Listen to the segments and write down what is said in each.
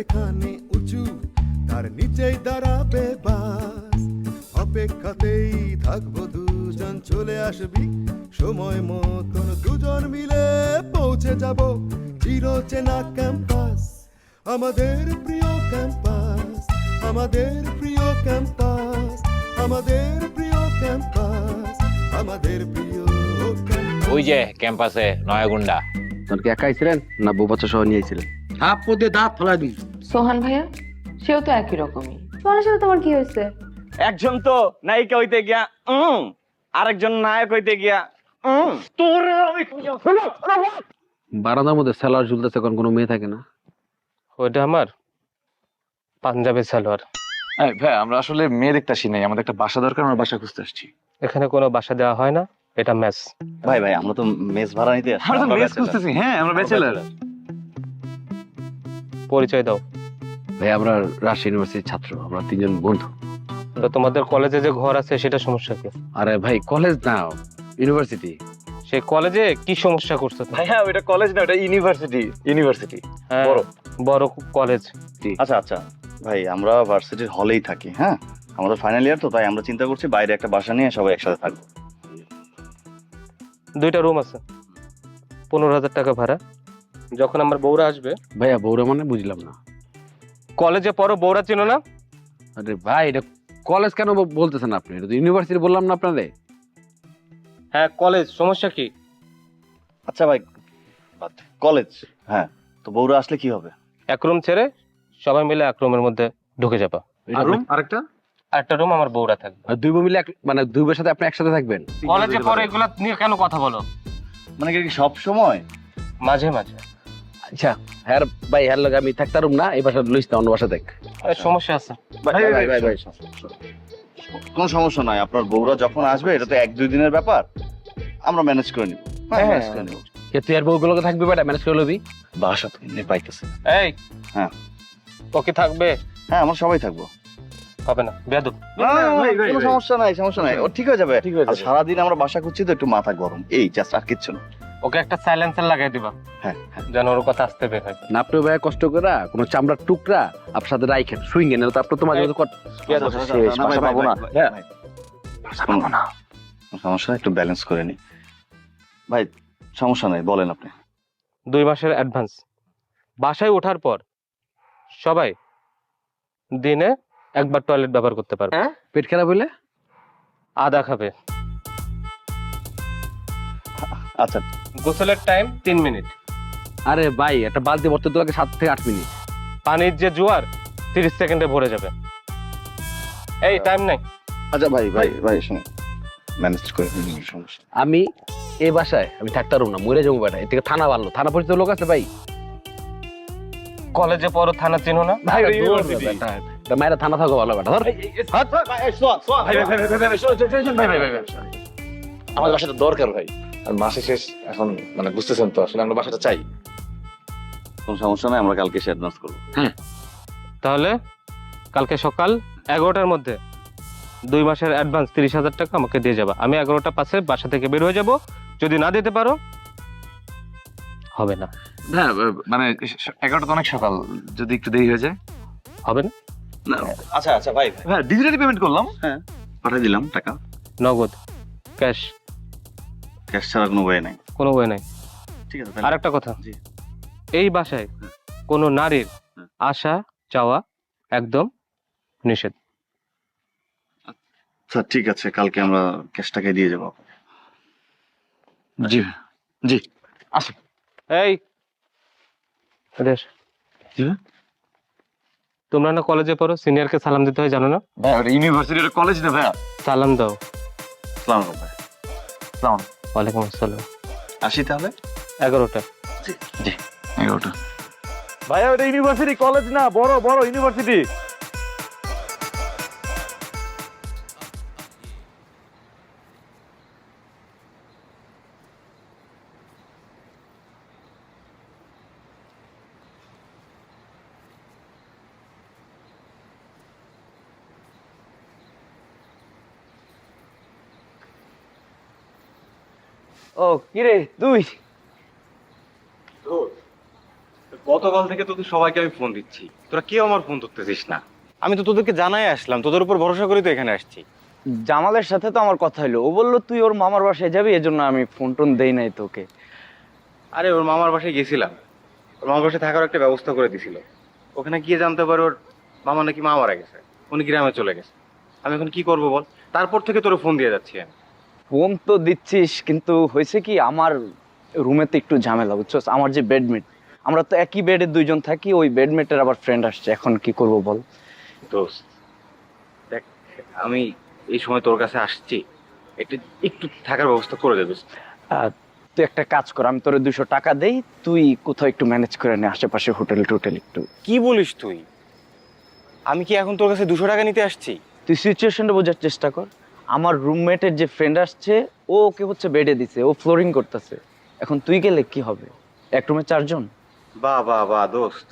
এখানে উঁচু তার নিচেই দাঁড়াবে বাস। অপেক্ষাতেই থাকব দুজন চলে আসবি। সময় মতন দুজন মিলে পৌঁছে যাব চির চেনা ক্যাম্পাস। আমাদের প্রিয় ক্যাম্পাস আমাদের প্রিয় ক্যাম্পাস আমাদের প্রিয় ক্যাম্পাস আমাদের প্রিয় ওই যে ক্যাম্পাসে নয়াগুন্ডা। তোর কি একাই ছিলেন না বউ বাচ্চা সহ নিয়েছিলেন হাফ পদে দাঁত ফেলাই দিই সোহান ভাইয়া সেও তো একই রকমই। সোহানের সাথে তোমার কি হয়েছে? একজন তো নায়িকা হইতে গিয়া উম আরেকজন নায়ক হইতে গিয়া উম তোর আমি বারান্দার মধ্যে সেলার ঝুলতেছে এখন কোনো মেয়ে থাকে না। ওইটা আমার পাঞ্জাবের সালোয়ার। ভাই আমরা আসলে মেয়ে দেখতে আসি নাই আমাদের একটা বাসা দরকার আমরা বাসা খুঁজতে আসছি। এখানে কোনো বাসা দেওয়া হয় না এটা মেস। ভাই ভাই আমরা তো মেস ভাড়া নিতে আসছি। আমরা তো bachelor। খুঁজতেছি হ্যাঁ আমরা ব্যাচেলার পরিচয় দাও। ভাই আমরা রাজশাহী ইউনিভার্সিটির ছাত্র আমরা তিনজন বন্ধু। তো তোমাদের কলেজে যে ঘর আছে সেটা সমস্যা কি? আরে ভাই কলেজ না ইউনিভার্সিটি সেই কলেজে কি সমস্যা করছ তুমি? ভাইয়া ওইটা কলেজ না ওটা ইউনিভার্সিটি ইউনিভার্সিটি হ্যাঁ, বড়। বড় কলেজ আচ্ছা আচ্ছা। ভাই আমরা ভার্সিটির হলেই থাকি হ্যাঁ? আমাদের ফাইনাল ইয়ার তো তাই আমরা চিন্তা করছি বাইরে একটা বাসা নিয়ে সবাই একসাথে থাকব। দুইটা রুম আছে। পনেরো হাজার টাকা ভাড়া। যখন আমার বউরা আসবে। ভাইয়া বৌরা মানে বুঝলাম না। কলেজে পড়ো বউরা চিনো না? আরে ভাই এটা কলেজ কেন ব- বলতেছেন আপনি? এটা তো ইউনিভার্সিটি বললাম না আপনাদের হ্যাঁ কলেজ সমস্যা কি? আচ্ছা ভাই কলেজ হ্যাঁ তো বউরা আসলে কি হবে? এক রুম ছেড়ে সবাই মিলে এক রুমের মধ্যে ঢুকে যাবা। এটা আর রুম? আরেকটা? আর একটা রুম আমার বউরা থাকবে। আর দুই বউ মিলে এক- মানে দুই বউয়ের সাথে আপনি একসাথে থাকবেন? কলেজে পরে এগুলা নিয়ে কেন কথা বলো? মানে কি সব সময় মাঝে মাঝে। আচ্ছা হ্যাঁ ভাই হ্যার লগে আমি থাকতারুম না এই বাসা লইস না অন্য বাসা দেখ সমস্যা আছে। ভাই ভাই ভাই ভাই কোনো সমস্যা নাই আপনার বউরা যখন আসবে এটা তো এক দুই দিনের ব্যাপার আমরা ম্যানেজ করে নিব। হ্যাঁ হ্যাঁ, ম্যানেজ করে নিব। কে তুই আর বউগুলোকে থাকবি বেটা ম্যানেজ করে লবি? বাসা তো এমনি পাইতেছে। এই হ্যাঁ। ও কি থাকবে? হ্যাঁ আমরা সবাই থাকব। হবে না বেয়াদব। কোনো সমস্যা নাই সমস্যা নাই। ও ঠিক হয়ে যাবে। ঠিক হয়ে যাবে। সারাদিন আমরা বাসা করছি তো একটু মাথা গরম। এই জাস্ট আর কিচ্ছু না। ওকে একটা সাইলেন্সার লাগাই দিবা। হ্যাঁ হ্যাঁ। যেন ওর কথা আসতে বের হয়। না আপনি ভাই কষ্ট করে কোনো চামড়ার টুকরা আপনার সাথে রাইখেন সুইঙ্গেন না তো আপনার তো মাঝে মাঝে কট- আচ্ছা, না, ভাই, পাবো না। হ্যাঁ। সমস্যা নাই, একটু ব্যালেন্স করে নি। ভাই সমস্যা নাই বলেন আপনি। দুই মাসের অ্যাডভান্স বাসায় ওঠার পর সবাই দিনে একবার টয়লেট ব্যবহার করতে পারবে। পেট খারাপ হইলে আদা খাবে। আচ্ছা গোসলের টাইম তিন মিনিট আরে ভাই একটা বালতি ভরতে তো লাগে সাত থেকে আট মিনিট পানির যে জোয়ার তিরিশ সেকেন্ডে ভরে যাবে। এই টাইম নাই। আচ্ছা ভাই ভাই ভাই শুনুন। ম্যানেজ করে সমস্যা আমি এই বাসায় আমি থাকতাম না মরে যাব বেটা। এর থেকে থানা ভালো থানা পরিচিত লোক আছে ভাই? কলেজে পড়ো থানা চিনো না? ভাই মায়েরা থানা থাকো ভালো বেটা ধর। আমাদের বাসাটা দরকার ভাই। আর মাসে শেষ এখন মানে বুঝতেছেন তো আসলে আমরা বাসাটা চাই। কোনো সমস্যা নাই আমরা কালকে সে অ্যাডভান্স করব। তাহলে কালকে সকাল এগারোটার মধ্যে দুই মাসের অ্যাডভান্স তিরিশ হাজার টাকা আমাকে দিয়ে যাবা। আমি এগারোটা পাশে বাসা থেকে বের হয়ে যাব। যদি না দিতে পারো হবে না। হ্যাঁ মানে এগারোটা তো অনেক সকাল যদি একটু দেরি হয়ে যায়। হবে না? আচ্ছা আচ্ছা ভাই হ্যাঁ ডিজিটালি পেমেন্ট করলাম। হ্যাঁ। পাঠিয়ে দিলাম টাকা। নগদ। ক্যাশ। ক্যাশ ছাড়া কোনো ওয়ে নাই। কোনো ওয়ে নাই। ঠিক আছে আর একটা কথা। জি। এই বাসায় কোনো নারীর হুম। আশা চাওয়া একদম নিষেধ। আচ্ছা ঠিক আছে কালকে আমরা ক্যাশটাকে দিয়ে যাব জি জি। আসো এই এদিকে জি? তোমরা না কলেজে পড়ো? সিনিয়রকে সালাম দিতে হয় জানো না? ভাই ইউনিভার্সিটির কলেজ না ভাইয়া? সালাম দাও। সালাম ভাই। সালাম ওয়ালাইকুম আসসালাম। আসি তাহলে? এগারোটা। এগারোটা। ভাইয়া ওটা ইউনিভার্সিটি কলেজ না বড় বড় ইউনিভার্সিটি ও কিরে তুই গতকাল থেকে তোদের সবাইকে আমি ফোন দিচ্ছি। তোরা কেউ আমার ফোন ধরতেছিস না। আমি তো তোদেরকে জানাই আসলাম তোদের উপর ভরসা করে তো এখানে আসছি। জামালের সাথে তো আমার কথা হলো ও বলল তুই ওর মামার বাসায় যাবি এজন্য আমি ফোন টোন দেই নাই তোকে। আরে ওর মামার বাসায় গেছিলাম। ওর মামার বাসায় থাকার একটা ব্যবস্থা করে দিছিল। ওখানে গিয়ে জানতে পারে ওর মামা নাকি মা মারা গেছে। উনি গ্রামে চলে গেছে। আমি এখন কি করব বল? তারপর থেকে তোর ফোন দিয়ে যাচ্ছি আমি। ফোন তো দিচ্ছিস কিন্তু হয়েছে কি আমার রুমেতে একটু ঝামেলা বুঝছস? আমার যে বেডমেট আমরা তো একই বেডে দুইজন থাকি ওই বেডমেটের আবার ফ্রেন্ড আসছে এখন কি করব বল? দোস্ত দেখ আমি এই সময় তোর কাছে আসছি একটু একটু থাকার ব্যবস্থা করে দে দোস্ত। তুই একটা কাজ কর আমি তোরে দুশো টাকা দেই তুই কোথাও একটু ম্যানেজ করে নে আশেপাশে হোটেল টোটেল একটু। কি বলিস তুই? আমি কি এখন তোর কাছে দুশো টাকা নিতে আসছি? তুই সিচুয়েশনটা বোঝার চেষ্টা কর। আমার রুমমেটের যে ফ্রেন্ড আসছে ও ওকে হচ্ছে বেডে দিছে ও ফ্লোরিং করতেছে। এখন তুই গেলে কি হবে? এক রুমে চারজন? বাহ বাহ বাহ দোস্ত।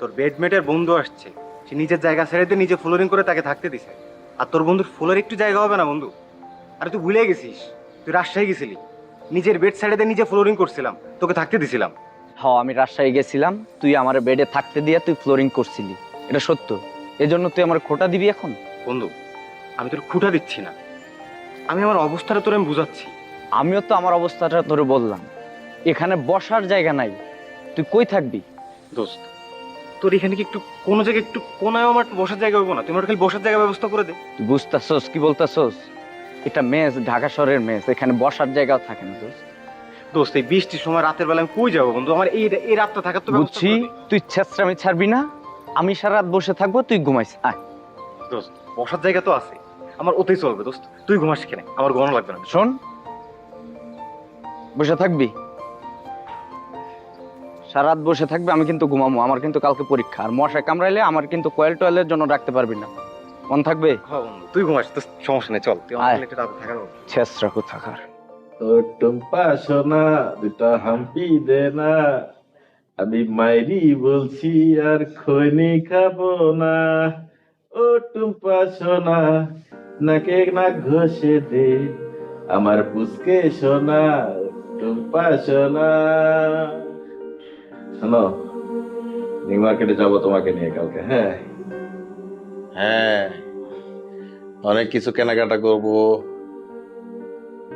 তোর বেডমেটের বন্ধু আসছে। সে নিজের জায়গা ছেড়ে দিয়ে নিজে ফ্লোরিং করে তাকে থাকতে দিছে। আর তোর বন্ধুর ফ্লোর একটু জায়গা হবে না বন্ধু? আরে তুই ভুলে গেছিস। তুই রাজশাহী গেছিলি। নিজের বেড ছেড়ে দিয়ে নিজে ফ্লোরিং করছিলাম। তোকে থাকতে দিছিলাম। হ্যাঁ আমি রাজশাহী গেছিলাম। তুই আমার বেডে থাকতে দিয়ে তুই ফ্লোরিং করছিলি। এটা সত্য। এজন্য তুই আমার খোটা দিবি এখন? বন্ধু আমি তোর খুঁটা দিচ্ছি না। আমি আমার অবস্থাটা তোর আমি বুঝাচ্ছি। আমিও তো আমার অবস্থাটা তোরে বললাম। এখানে বসার জায়গা নাই। তুই কই থাকবি? দোস্ত তোর এখানে কি একটু কোনো জায়গায় একটু কোনায় আমার বসার জায়গা হব না? তুমি আমার খালি বসার জায়গা ব্যবস্থা করে দে। তুই বুঝতেছস কি বলতেছস? এটা মেস ঢাকা শহরের মেস এখানে বসার জায়গাও থাকে না দোস্ত। দোস্ত এই বৃষ্টির সময় রাতের বেলা আমি কই যাব বন্ধু? আমার এই এই রাতটা থাকার তো বুঝছি। তুই ছেঁচড়ামি ছাড়বি না? আমি সারা রাত বসে থাকব তুই ঘুমাইস আয়। দোস্ত বসার জায়গা তো আছে। আমার ওতেই চলবে দোস্ত। তুই ঘুমাস কেন? আমার ঘুমানো লাগবে না। শোন। বসে থাকবি। সারা রাত বসে থাকবে আমি কিন্তু ঘুমামো। আমার কিন্তু কালকে পরীক্ষা। আর মশায় কামড়াইলে আমার কিন্তু কয়েল টয়েলের জন্য রাখতে পারবি না। মন থাকবে? তুই ঘুমাস তো সমস্যা নেই চল। ছেঁচড়া কোথাকার ও টুম্পা সোনা দুটা হাম্পি দে না। আমি মাইরি বলছি আর খৈনি খাব না। ও টুম্পা সোনা নাকে না ঘষে দে, আমার পুচকে সোনা, টুম্পা সোনা। শোনো, নিউ মার্কেটে যাব তোমাকে নিয়ে কালকে হ্যাঁ? হ্যাঁ অনেক কিছু কেনাকাটা করব।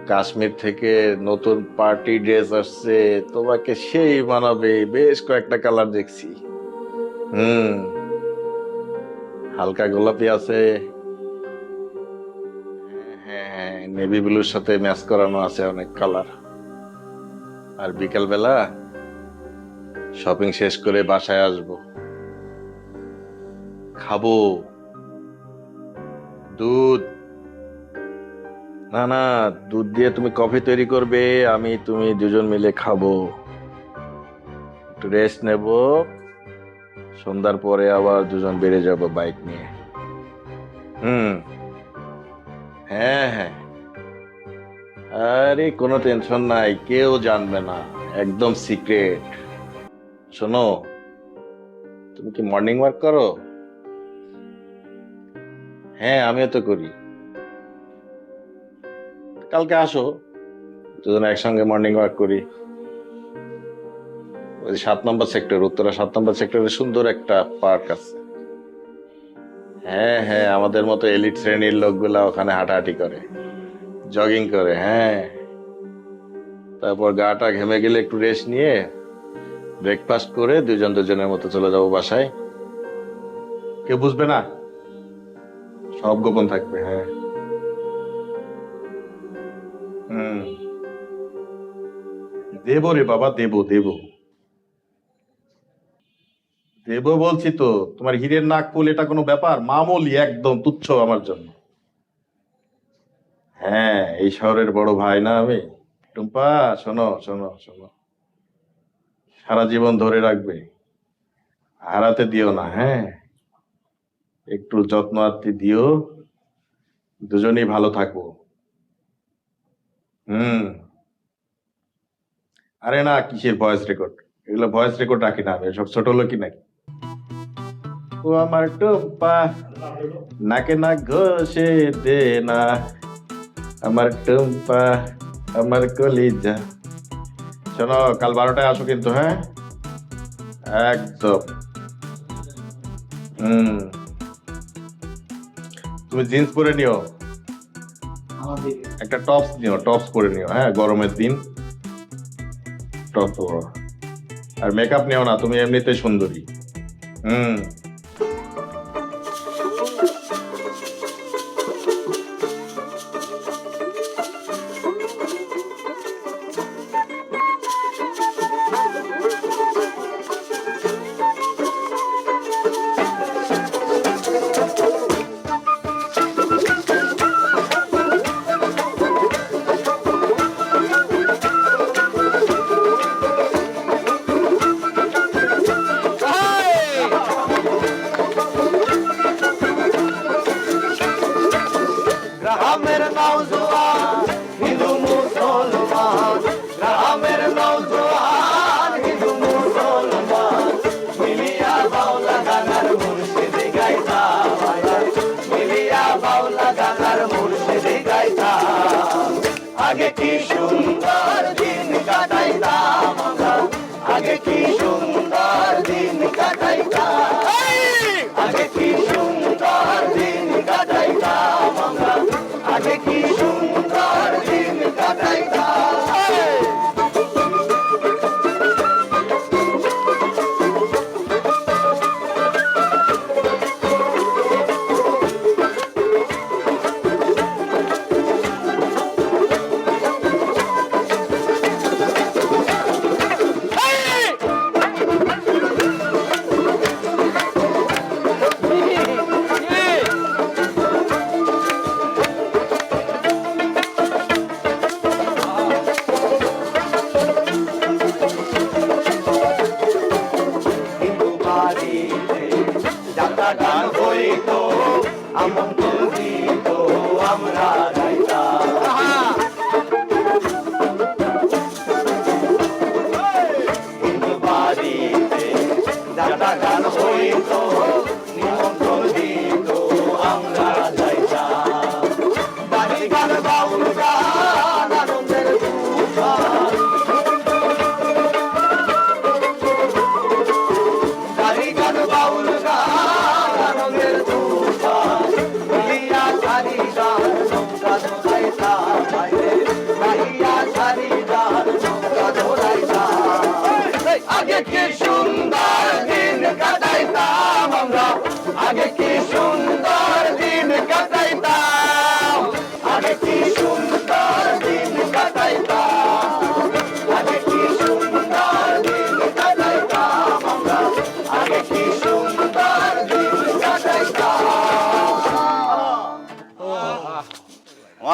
কাশ্মীর থেকে নতুন পার্টি ড্রেস আসছে, তোমাকে সেই মানাবে, বেশ কয়েকটা কালার দেখছি। হুম, হালকা গোলাপি আছে। নেভি ব্লুর সাথে ম্যাচ করানো আছে অনেক কালার আর বিকালবেলা শপিং শেষ করে বাসায় আসব। খাব। দুধ। না না, দুধ দিয়ে তুমি কফি তৈরি করবে, আমি, তুমি দুজন মিলে খাব। একটু রেস্ট নেব। সন্ধ্যার পরে আবার দুজন বেড়ে যাব বাইক নিয়ে। হুম। হ্যাঁ হ্যাঁ। আরে, কোনো টেনশন নাই, কেউ জানবে না, একদম সিক্রেট। শোনো, তুমি কি মর্নিং ওয়াক করো? হ্যাঁ আমিও তো করি। কালকে আসো, দুজন একসঙ্গে মর্নিং ওয়াক করি। ওই সাত নম্বর সেক্টর, উত্তরা সাত নম্বর সেক্টরে সুন্দর একটা পার্ক আছে। হ্যাঁ হ্যাঁ আমাদের মতো এলিট শ্রেণির লোকগুলা ওখানে হাঁটাহাঁটি করে। জগিং করে হ্যাঁ। তারপর গাটা ঘেমে গেলে একটু রেস্ট নিয়ে ব্রেকফাস্ট করে দুজন দুজনের মতো চলে যাব বাসায়। কেউ বুঝবে না? সব গোপন থাকবে হ্যাঁ। দেব রে বাবা, দেব দেব। দেব বলছি তো, তোমার হীরের নাক ফুল এটা কোনো ব্যাপার? মামুলি একদম তুচ্ছ আমার জন্য। হ্যাঁ এই শহরের বড় ভাই না আমি? টুম্পা, শোনো শোনো শোনো। সারা জীবন ধরে রাখবে। হারাতে দিও না হ্যাঁ? একটু যত্ন আত্মি দিও। দুজনেই ভালো থাকব। হুম। আরে না, কিসের ভয়েস রেকর্ড এগুলো ভয়েস রেকর্ড রাখি না আমি সব ছোট লোকই নাকি? ও আমার টুম্পা, নাকে না ঘষে দে না। আমার টুম্পা আমার কলিজা শোনো কাল বারোটায় আসো কিন্তু হ্যাঁ? একদম। হুম। তুমি জিন্স পরে নিও। একটা টপস নিও টপস পরে নিও হ্যাঁ? গরমের দিন। টপস পরো। আর মেকআপ নিও না তুমি এমনিতে সুন্দরী। হুম। গ্রামের নওজোয়ান, হিন্দু মুসলমান। গ্রামের নওজোয়ান, হিন্দু মুসলমান। মিলিয়া বাউলা গানার মুর্শিদি গাইতা মিলিয়া বাউলা গানার মুর্শিদি গাইতা আগে কি সুন্দর দিন কাটাইতাম আগে কি সুন্দর দিন কাটাইতাম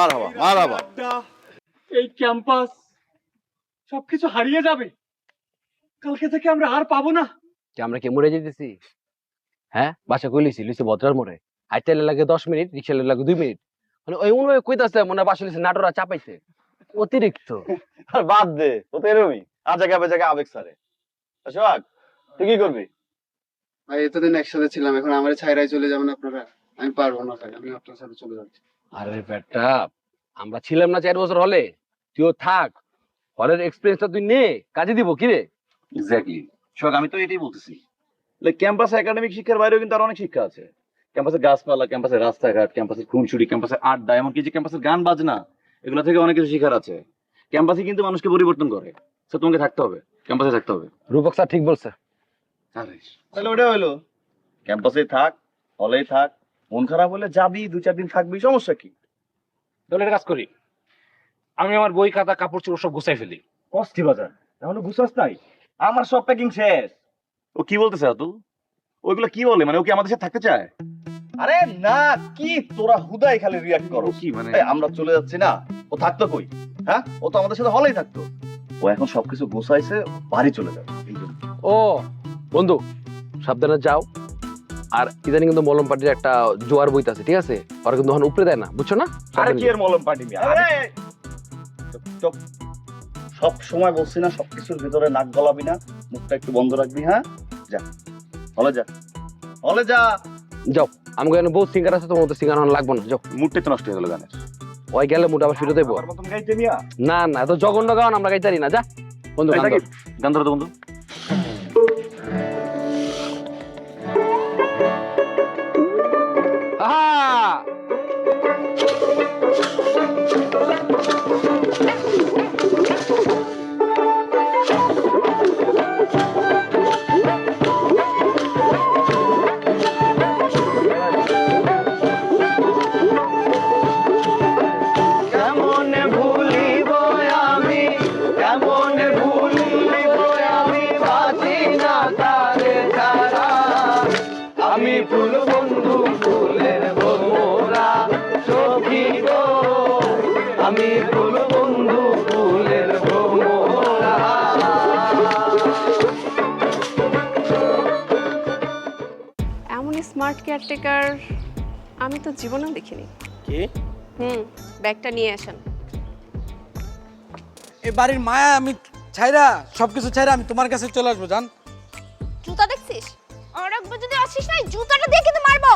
মার হবা মার হবা এই ক্যাম্পাস সবকিছু হারিয়ে যাবে। কালকে থেকে আমরা আর পাবো না। যে আমরা কি মরে যেতেছি? হ্যাঁ বাসা ভদ্রার মোড়ে। হাইটেলে লাগে দশ মিনিট রিক্সালে লাগে দুই মিনিট। মানে ওই কইতাছে মনে হয় বাসা লিসি নাটোরা চাপাইছে অতিরিক্ত। আর বাদ দে ও তো এরমই। জায়গা জায়গা আবেগ সারে সোহাগ তুই কি করবি? ভাই এতদিন একসাথে ছিলাম এখন আমার ছাইরাই চলে যাবেন আপনারা? আমি পারব না ভাই আমি আপনার সাথে চলে যাচ্ছি। আরে বেটা আমরা ছিলাম না চার বছর হলে। তুইও থাক। হলের এক্সপিরিয়েন্সটা তুই নে কাজে দিব কি রে? এক্স্যাক্টলি সোহাগ আমি তো এটাই বলতেছি। ক্যাম্পাসে একাডেমিক শিক্ষার বাইরেও কিন্তু আরও অনেক শিক্ষা আছে। ক্যাম্পাসে গাছপালা ক্যাম্পাসে রাস্তাঘাট ক্যাম্পাসের খুনসুরি ক্যাম্পাসে আড্ডা এমনকি যে ক্যাম্পাসের গান বাজনা এগুলো থেকে অনেক কিছু শিখার আছে। ক্যাম্পাসে কিন্তু মানুষকে পরিবর্তন করে। তো তোমাকে থাকতে হবে। ক্যাম্পাসে থাকতে হবে। রূপক স্যার ঠিক বলছে। তাহলে ওটা হলো। ক্যাম্পাসে থাক হলেই থাক মন খারাপ হলে যাবি দু চার দিন থাকবি সমস্যা কি? তাহলে একটা কাজ করি। আমি আমার বই খাতা কাপড় চোপড় সব গুছাই ফেলি। কষ্টি বাজার তাহলে গুছাস নাই? আমার সব প্যাকিং শেষ। ও কি বলতেছে আতুল? ওইগুলো কি বলে? মানে ও কি আমাদের সাথে থাকতে চায়? আরে না কি তোরা হুদাই খালি রিয়াক্ট করো। কি মানে? আমরা চলে যাচ্ছি না ও থাকতো কই? হ্যাঁ? ও তো আমাদের সাথে হলেই থাকতো। ও এখন সবকিছু গোছাইছে বাড়ি চলে যাবে ও বন্ধু সাবধানে যাও। আর ইদানিং কিন্তু মলম পার্টির একটা জোয়ার বইতে আছে ঠিক আছে? ওরা কিন্তু এখন উপরে দেয় না বুঝছ না? আরে কি এর মলম পার্টি সব সময় বলছি না সবকিছুর ভিতরে নাক গলাবি না মুখটা একটু বন্ধ রাখবি হ্যাঁ? যা হলে যা হলে যা। যাও আমাকে এখানে বহুত সিঙ্গার আছে তোমার মতো সিঙ্গার লাগবে না যাও। মুডটাই তো নষ্ট হয়ে গেল গানের। ওই গেলে মোটা আবার ফিরে দেবো। গাইতে না না তো জঘন্য গান আমরা গাইতারি না যা। বন্ধু গান ধরো তো বন্ধু। স্মার্ট কেয়ারটেকার আমি তো জীবনেও দেখিনি। কি? হুম ব্যাগটা নিয়ে আসেন। এ বাড়ির মায়া আমি ছাইরা সবকিছু ছাইরা আমি তোমার কাছে চলে আসব জান। জুতা দেখছিস? আর একবার যদি আসিস না এই জুতাটা দিয়ে কিন্তু মারবো।